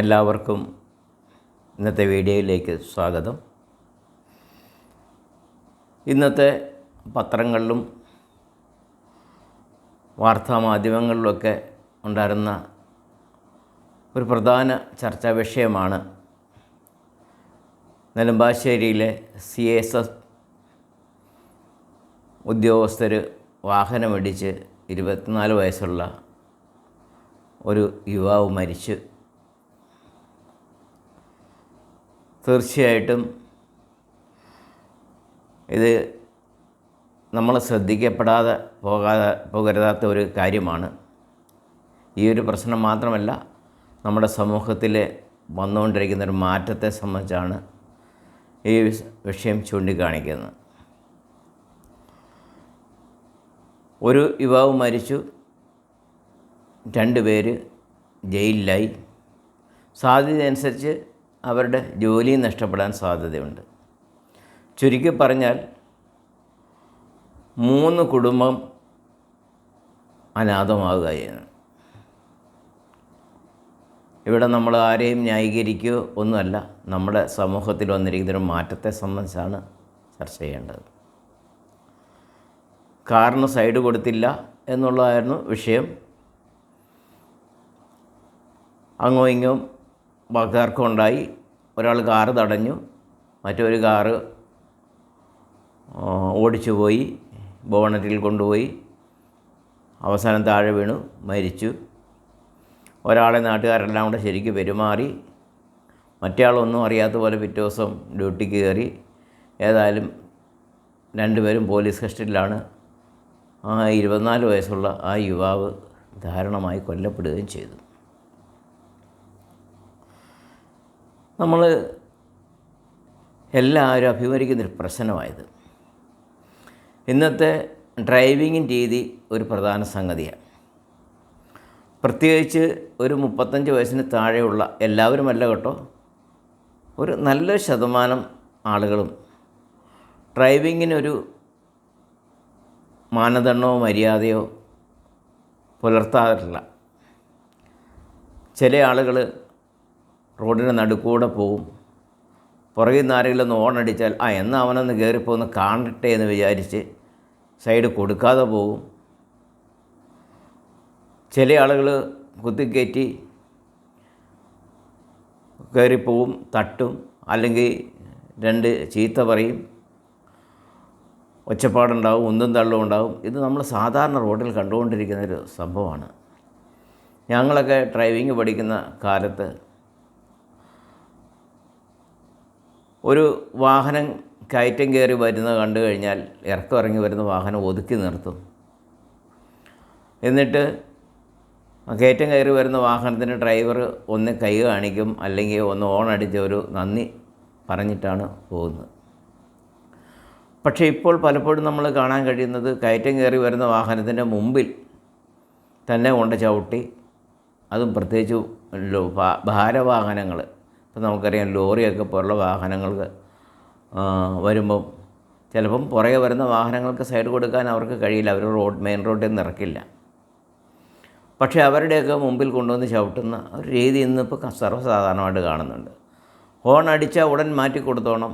എല്ലാവർക്കും ഇന്നത്തെ വീഡിയോയിലേക്ക് സ്വാഗതം. ഇന്നത്തെ പത്രങ്ങളിലും വാർത്താമാധ്യമങ്ങളിലുമൊക്കെ ഉണ്ടായിരുന്ന ഒരു പ്രധാന ചർച്ചാ വിഷയമാണ് നെടുമ്പാശ്ശേരിയിലെ സി എസ് എസ് ഉദ്യോഗസ്ഥർ വാഹനമിടിച്ച് ഇരുപത്തിനാല് വയസ്സുള്ള ഒരു യുവാവ് മരിച്ചു. തീർച്ചയായിട്ടും ഇത് നമ്മൾ ശ്രദ്ധിക്കപ്പെടാതെ പോകാതെ പോകരുതാത്ത ഒരു കാര്യമാണ്. ഈ ഒരു പ്രശ്നം മാത്രമല്ല നമ്മുടെ സമൂഹത്തിൽ വന്നുകൊണ്ടിരിക്കുന്ന ഒരു മാറ്റത്തെ സംബന്ധിച്ചാണ് ഈ വിഷയം ചൂണ്ടിക്കാണിക്കുന്നത്. ഒരു യുവാവ് മരിച്ചു രണ്ട് പേര് ജയിലിലായി. സാധ്യതയനുസരിച്ച് അവരുടെ ജോലിയും നഷ്ടപ്പെടാൻ സാധ്യതയുണ്ട്. ചുരുക്കി പറഞ്ഞാൽ മൂന്ന് കുടുംബം അനാഥമാകുകയാണ് ഇവിടെ നമ്മൾ ആരെയും ന്യായീകരിക്കുകയോ ഒന്നുമല്ല നമ്മുടെ സമൂഹത്തിൽ വന്നിരിക്കുന്ന ഒരു മാറ്റത്തെ സംബന്ധിച്ചാണ് ചർച്ച ചെയ്യേണ്ടത്. കാറിന് സൈഡ് കൊടുത്തില്ല എന്നുള്ളതായിരുന്നു വിഷയം. അങ്ങോ ഇങ്ങോ വാക്കുതർക്കം ഉണ്ടായി. ഒരാൾ കാറ് തടഞ്ഞു. മറ്റൊരു കാറ് ഓടിച്ചു പോയി. ബോണറ്റിൽ കൊണ്ടുപോയി. അവസാനം താഴെ വീണു മരിച്ചു. ഒരാളെ നാട്ടുകാരെല്ലാം കൂടെ ശരിക്ക് പെരുമാറി. മറ്റേ ആളൊന്നും അറിയാത്ത പോലെ പിറ്റേ ദിവസം ഡ്യൂട്ടിക്ക് കയറി. ഏതായാലും രണ്ടുപേരും പോലീസ് കസ്റ്റഡിയിലാണ്. ആ ഇരുപത്തിനാല് വയസ്സുള്ള ആ യുവാവ് ദാരുണമായി കൊല്ലപ്പെടുകയും ചെയ്തു. നമ്മൾ എല്ലാവരും അഭിമുഖീകരിക്കുന്നൊരു പ്രശ്നമായത്. ഇന്നത്തെ ഡ്രൈവിങ്ങിങ് രീതി ഒരു പ്രധാന സംഗതിയാണ്. പ്രത്യേകിച്ച് ഒരു മുപ്പത്തഞ്ച് വയസ്സിന് താഴെയുള്ള എല്ലാവരുമല്ല കേട്ടോ ഒരു നല്ല ശതമാനം ആളുകളും ഡ്രൈവിങ്ങിനൊരു മാനദണ്ഡമോ മര്യാദയോ പുലർത്താറില്ല. ചില ആളുകൾ റോഡിന് നടുക്കൂടെ പോവും. പുറകിൽ നിന്ന് ആരെങ്കിലും ഒന്ന് ഓണടിച്ചാൽ ആ എന്നാൽ അവനൊന്ന് കയറിപ്പോന്ന് കാണട്ടെ എന്ന് വിചാരിച്ച് സൈഡ് കൊടുക്കാതെ പോവും. ചില ആളുകൾ കുത്തിക്കയറ്റി കയറിപ്പോവും തട്ടും അല്ലെങ്കിൽ രണ്ട് ചീത്ത പറയും. ഒച്ചപ്പാടുണ്ടാവും ഒന്നും തള്ളും ഉണ്ടാവും. ഇത് നമ്മൾ സാധാരണ റോഡിൽ കണ്ടുകൊണ്ടിരിക്കുന്ന ഒരു സംഭവമാണ്. ഞങ്ങളൊക്കെ ഡ്രൈവിംഗ് പഠിക്കുന്ന കാലത്ത് ഒരു വാഹനം കയറ്റം കയറി വരുന്ന കണ്ടു കഴിഞ്ഞാൽ ഇറക്കം ഇറങ്ങി വരുന്ന വാഹനം ഒതുക്കി നിർത്തും. എന്നിട്ട് കയറ്റം കയറി വരുന്ന വാഹനത്തിന് ഡ്രൈവർ ഒന്ന് കൈ കാണിക്കും അല്ലെങ്കിൽ ഒന്ന് ഓൺ അടിച്ച് ഒരു നന്ദി പറഞ്ഞിട്ടാണ് പോകുന്നത്. പക്ഷേ ഇപ്പോൾ പലപ്പോഴും നമ്മൾ കാണാൻ കഴിയുന്നത് കയറ്റം കയറി വരുന്ന വാഹനത്തിന്റെ മുമ്പിൽ തന്നെ കൊണ്ട് ചവിട്ടി അതും പ്രത്യേകിച്ച് ഭാരവാഹനങ്ങൾ ഇപ്പം നമുക്കറിയാം ലോറിയൊക്കെ പോലുള്ള വാഹനങ്ങൾക്ക് വരുമ്പം ചിലപ്പം പുറകെ വരുന്ന വാഹനങ്ങൾക്ക് സൈഡ് കൊടുക്കാൻ അവർക്ക് കഴിയില്ല. അവർ റോഡ് മെയിൻ റോഡിൽ നിന്ന് ഇറക്കില്ല. പക്ഷേ അവരുടെയൊക്കെ മുമ്പിൽ കൊണ്ടുവന്ന് ചവിട്ടുന്ന ഒരു രീതി ഇന്നിപ്പോൾ സർവസാധാരണമായിട്ട് കാണുന്നുണ്ട്. ഹോൺ അടിച്ചാൽ ഉടൻ മാറ്റി കൊടുത്തോണം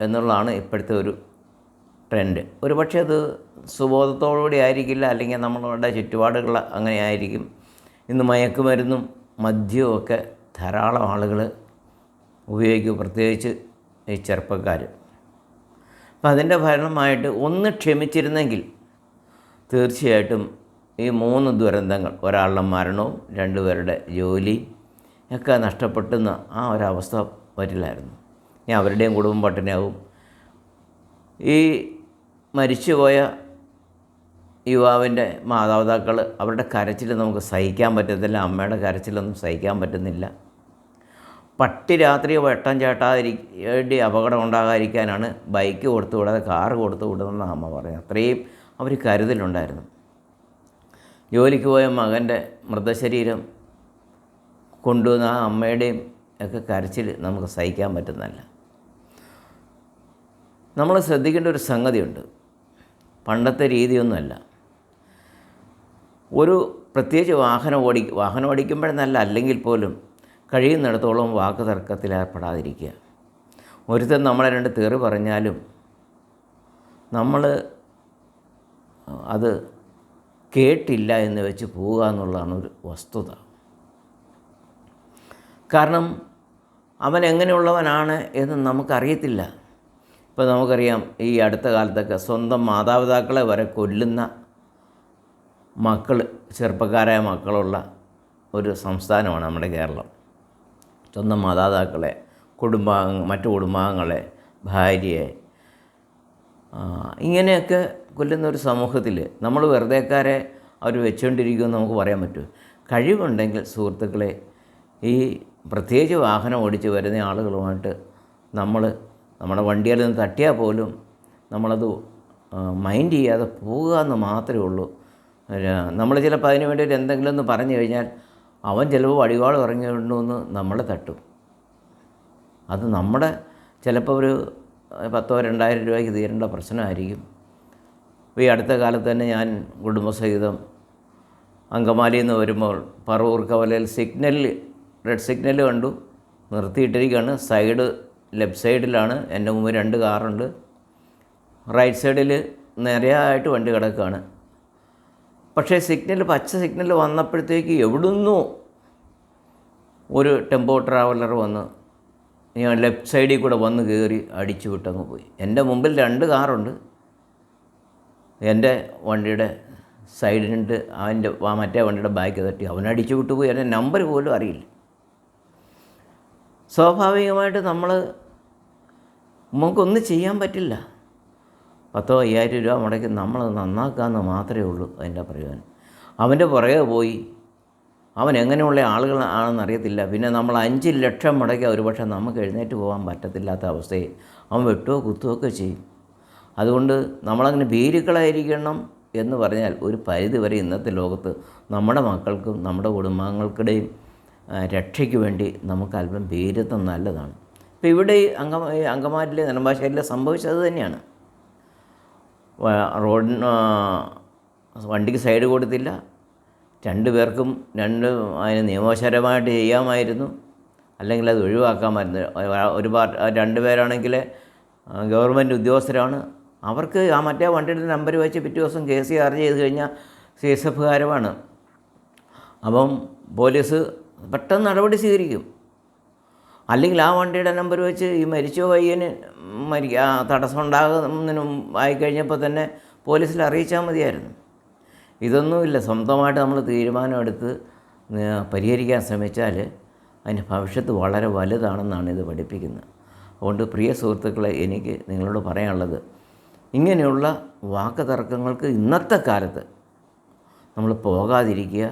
എന്നുള്ളതാണ് ഇപ്പോഴത്തെ ഒരു ട്രെൻഡ്. ഒരു പക്ഷേ അത് സുബോധത്തോടുകൂടി ആയിരിക്കില്ല അല്ലെങ്കിൽ നമ്മളുടെ ചുറ്റുപാടുകൾ അങ്ങനെ ആയിരിക്കും. ഇന്ന് മയക്കുമരുന്നും മദ്യവും ഒക്കെ ധാരാളം ആളുകൾ ഉപയോഗിക്കും പ്രത്യേകിച്ച് ഈ ചെറുപ്പക്കാർ. അപ്പം അതിന്റെ ഫലമായിട്ട് ഒന്ന് ക്ഷമിച്ചിരുന്നെങ്കിൽ തീർച്ചയായിട്ടും ഈ മൂന്ന് ദുരന്തങ്ങൾ ഒരാളുടെ മരണവും രണ്ടുപേരുടെ ജോലി ഒക്കെ നഷ്ടപ്പെട്ടുന്ന ആ ഒരവസ്ഥ വരില്ലായിരുന്നു. ഇനി അവരുടെയും കുടുംബം പട്ടിണിയാവും. ഈ മരിച്ചുപോയ യുവാവിന്റെ മാതാപിതാക്കൾ അവരുടെ കരച്ചിൽ നമുക്ക് സഹിക്കാൻ പറ്റത്തില്ല അമ്മയുടെ കരച്ചിലൊന്നും സഹിക്കാൻ പറ്റുന്നില്ല. പട്ടി രാത്രി വെട്ടം ചേട്ടാതിരിക്കേണ്ടി അപകടം ഉണ്ടാകാതിരിക്കാനാണ് ബൈക്ക് കൊടുത്തു വിടാതെ കാറ് കൊടുത്തു വിടുന്നതെന്ന് അമ്മ പറയുന്നത്. അത്രയും അവർ കരുതലുണ്ടായിരുന്നു. ജോലിക്ക് പോയ മകന്റെ മൃതശരീരം കൊണ്ടുവന്ന ആ അമ്മയുടെയും ഒക്കെ കരച്ചിൽ നമുക്ക് സഹിക്കാൻ പറ്റുന്നതല്ല. നമ്മൾ ശ്രദ്ധിക്കേണ്ട ഒരു സംഗതിയുണ്ട്. പണ്ടത്തെ രീതിയൊന്നുമല്ല. ഒരു പ്രത്യേകിച്ച് വാഹനം ഓടി വാഹനം ഓടിക്കുമ്പോഴെന്നല്ല അല്ലെങ്കിൽ പോലും കഴിയുന്നിടത്തോളം വാക്ക് തർക്കത്തിലേർപ്പെടാതിരിക്കുക ഒരുത്തൻ നമ്മളെ രണ്ട് തെറി പറഞ്ഞാലും നമ്മൾ അത് കേട്ടില്ല എന്ന് വെച്ച് പോവുക എന്നുള്ളതാണ് ഒരു വസ്തുത. കാരണം അവൻ എങ്ങനെയുള്ളവനാണ് എന്ന് നമുക്കറിയത്തില്ല. ഇപ്പോൾ നമുക്കറിയാം ഈ അടുത്ത കാലത്തൊക്കെ സ്വന്തം മാതാപിതാക്കളെ വരെ കൊല്ലുന്ന മക്കൾ ചെറുപ്പക്കാരായ മക്കളുള്ള ഒരു സംസ്ഥാനമാണ് നമ്മുടെ കേരളം. സ്വന്തം മാതാപിതാക്കളെ കുടുംബാംഗ മറ്റു കുടുംബാംഗങ്ങളെ ഭാര്യയെ ഇങ്ങനെയൊക്കെ കൊല്ലുന്ന ഒരു സമൂഹത്തിൽ നമ്മൾ വെറുതെക്കാരെ അവർ വെച്ചുകൊണ്ടിരിക്കുമെന്ന് നമുക്ക് പറയാൻ പറ്റുമോ? കഴിവുണ്ടെങ്കിൽ സുഹൃത്തുക്കളെ ഈ പ്രത്യേകിച്ച് വാഹനം ഓടിച്ച് വരുന്ന ആളുകളുമായിട്ട് നമ്മൾ നമ്മുടെ വണ്ടിയിൽ നിന്ന് തട്ടിയാൽ പോലും നമ്മളത് മൈൻഡ് ചെയ്യാതെ പോകുക എന്ന് മാത്രമേ ഉള്ളൂ. നമ്മൾ ചിലപ്പോൾ അതിന് വേണ്ടി ഒരു എന്തെങ്കിലും ഒന്ന് പറഞ്ഞു കഴിഞ്ഞാൽ അവൻ ചിലപ്പോൾ വടിവാൾ ഇറങ്ങിയിട്ടുണ്ടെന്ന് നമ്മളെ തട്ടും. അത് നമ്മുടെ ചിലപ്പോൾ ഒരു പത്തോ രണ്ടായിരം രൂപയ്ക്ക് തീരേണ്ട പ്രശ്നമായിരിക്കും. ഈ അടുത്ത കാലത്ത് തന്നെ ഞാൻ കുടുംബസഹിതം അങ്കമാലിയിൽ നിന്ന് വരുമ്പോൾ പറവൂർ കവലയിൽ സിഗ്നൽ റെഡ് സിഗ്നൽ കണ്ടു. നിർത്തിയിട്ടിരിക്കുകയാണ്. സൈഡ് ലെഫ്റ്റ് സൈഡിലാണ്. എന്റെ മുമ്പ് രണ്ട് കാറുണ്ട്. റൈറ്റ് സൈഡിൽ നിരയായിട്ട് വണ്ടി കിടക്കുകയാണ്. പക്ഷേ സിഗ്നൽ പച്ച സിഗ്നൽ വന്നപ്പോഴത്തേക്ക് എവിടുന്നോ ഒരു ടെമ്പോ ട്രാവലർ വന്ന് ഞാൻ ലെഫ്റ്റ് സൈഡിൽ കൂടെ വന്ന് കയറി അടിച്ചു വിട്ടങ്ങ് പോയി. എന്റെ മുമ്പിൽ രണ്ട് കാറുണ്ട്. എന്റെ വണ്ടിയുടെ സൈഡിനുണ്ട് അവന്റെ മറ്റേ വണ്ടിയുടെ ബാക്ക് തട്ടി അവൻ അടിച്ചു വിട്ടു പോയി. എന്റെ നമ്പർ പോലും അറിയില്ല. സ്വാഭാവികമായിട്ട് നമ്മൾ നമുക്കൊന്നും ചെയ്യാൻ പറ്റില്ല. പത്തോ അയ്യായിരം രൂപ മുടക്കി നമ്മൾ നന്നാക്കാമെന്ന് മാത്രമേ ഉള്ളൂ അതിന്റെ പ്രയോജനം. അവന്റെ പുറകെ പോയി. അവൻ എങ്ങനെയുള്ള ആളുകൾ ആണെന്ന് അറിയത്തില്ല പിന്നെ നമ്മൾ അഞ്ച് ലക്ഷം മുടക്കി ഒരുപക്ഷെ നമുക്ക് എഴുന്നേറ്റ് പോകാൻ പറ്റത്തില്ലാത്ത അവസ്ഥയിൽ അവൻ വെട്ടുകയോ കുത്തുകയോ ഒക്കെ ചെയ്യും. അതുകൊണ്ട് നമ്മളങ്ങനെ ഭീരുക്കളായിരിക്കണം എന്ന് പറഞ്ഞാൽ ഒരു പരിധി വരെ ഇന്നത്തെ ലോകത്ത് നമ്മുടെ മക്കൾക്കും നമ്മുടെ കുടുംബാംഗങ്ങൾക്കിടയും രക്ഷയ്ക്ക് വേണ്ടി നമുക്ക് അല്പം ഭീരത്വം നല്ലതാണ്. ഇപ്പോൾ ഇവിടെ ഈ അങ്കമാരിലെ നെടുമ്പാശ്ശേരിയിലെ സംഭവിച്ചത് തന്നെയാണ്. റോഡിന് വണ്ടിക്ക് സൈഡ് കൊടുത്തില്ല. രണ്ട് പേർക്കും രണ്ട് അതിന് നിയമപരമായിട്ട് ചെയ്യാമായിരുന്നു. അല്ലെങ്കിൽ അത് ഒഴിവാക്കാമായിരുന്നു. ഒരു പാർട്ടി രണ്ട് പേരാണെങ്കിൽ ഗവൺമെന്റ് ഉദ്യോഗസ്ഥരാണ്. അവർക്ക് ആ മറ്റേ വണ്ടിയുടെ നമ്പർ വെച്ച് പിറ്റേ ദിവസം കേസ് ചാർജ് ചെയ്ത് കഴിഞ്ഞാൽ സി എസ് എഫുകാരമാണ്. അപ്പം പോലീസ് പെട്ടെന്ന് നടപടി സ്വീകരിക്കും. അല്ലെങ്കിൽ ആ വണ്ടിയുടെ നമ്പർ വെച്ച് ഈ മരിച്ച പയ്യന് മരിക്ക ആ തടസ്സം ഉണ്ടാകുന്നതിനും ആയിക്കഴിഞ്ഞപ്പോൾ തന്നെ പോലീസിൽ അറിയിച്ചാൽ മതിയായിരുന്നു. ഇതൊന്നുമില്ല. സ്വന്തമായിട്ട് നമ്മൾ തീരുമാനമെടുത്ത് പരിഹരിക്കാൻ ശ്രമിച്ചാൽ അതിന്റെ ഭവിഷ്യത്ത് വളരെ വലുതാണെന്നാണ് ഇത് പഠിപ്പിക്കുന്നത്. അതുകൊണ്ട് പ്രിയ സുഹൃത്തുക്കളെ എനിക്ക് നിങ്ങളോട് പറയാനുള്ളത് ഇങ്ങനെയുള്ള വാക്ക് തർക്കങ്ങൾക്ക് ഇന്നത്തെ കാലത്ത് നമ്മൾ പോകാതിരിക്കുക.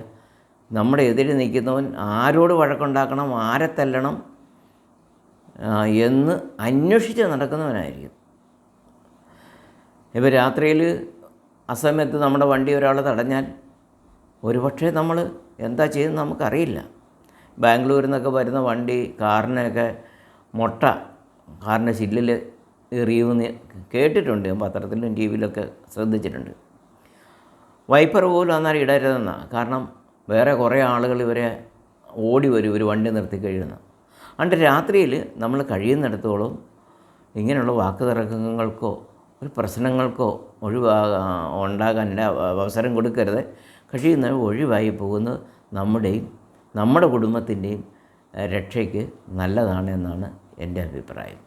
നമ്മുടെ എതിരെ നിൽക്കുന്നവൻ ആരോട് വഴക്കുണ്ടാക്കണം ആരെ തല്ലണം എന്ന് അന്വേഷിച്ച് നടക്കുന്നവനായിരിക്കും. ഇപ്പോൾ രാത്രിയിൽ അസമയത്ത് നമ്മുടെ വണ്ടി ഒരാൾ തടഞ്ഞാൽ ഒരുപക്ഷെ നമ്മൾ എന്താ ചെയ്യുന്നത് നമുക്കറിയില്ല. ബാംഗ്ലൂരിൽ നിന്നൊക്കെ വരുന്ന വണ്ടി കാറിനൊക്കെ മുട്ട കാറിന്റെ ചില്ലിൽ എറിയുമെന്ന് കേട്ടിട്ടുണ്ട്. പത്രത്തിലും ടി വിയിലൊക്കെ ശ്രദ്ധിച്ചിട്ടുണ്ട്. വൈപ്പർ പോലും അന്നേരം ഇടരുതെന്നാണ് കാരണം വേറെ കുറേ ആളുകൾ ഇവരെ ഓടി വരും ഒരു വണ്ടി നിർത്തി കഴിയുന്ന അതുകൊണ്ട് രാത്രിയിൽ നമ്മൾ കഴിയുന്നിടത്തോളം ഇങ്ങനെയുള്ള വാക്ക് തർക്കങ്ങൾക്കോ ഒരു പ്രശ്നങ്ങൾക്കോ ഒഴിവാകാ ഉണ്ടാകാൻ അവസരം കൊടുക്കരുത്. കഴിയുന്ന ഒഴിവായി പോകുന്നത് നമ്മുടെയും നമ്മുടെ കുടുംബത്തിന്റെയും രക്ഷയ്ക്ക് നല്ലതാണ് എന്നാണ് എന്റെ അഭിപ്രായം.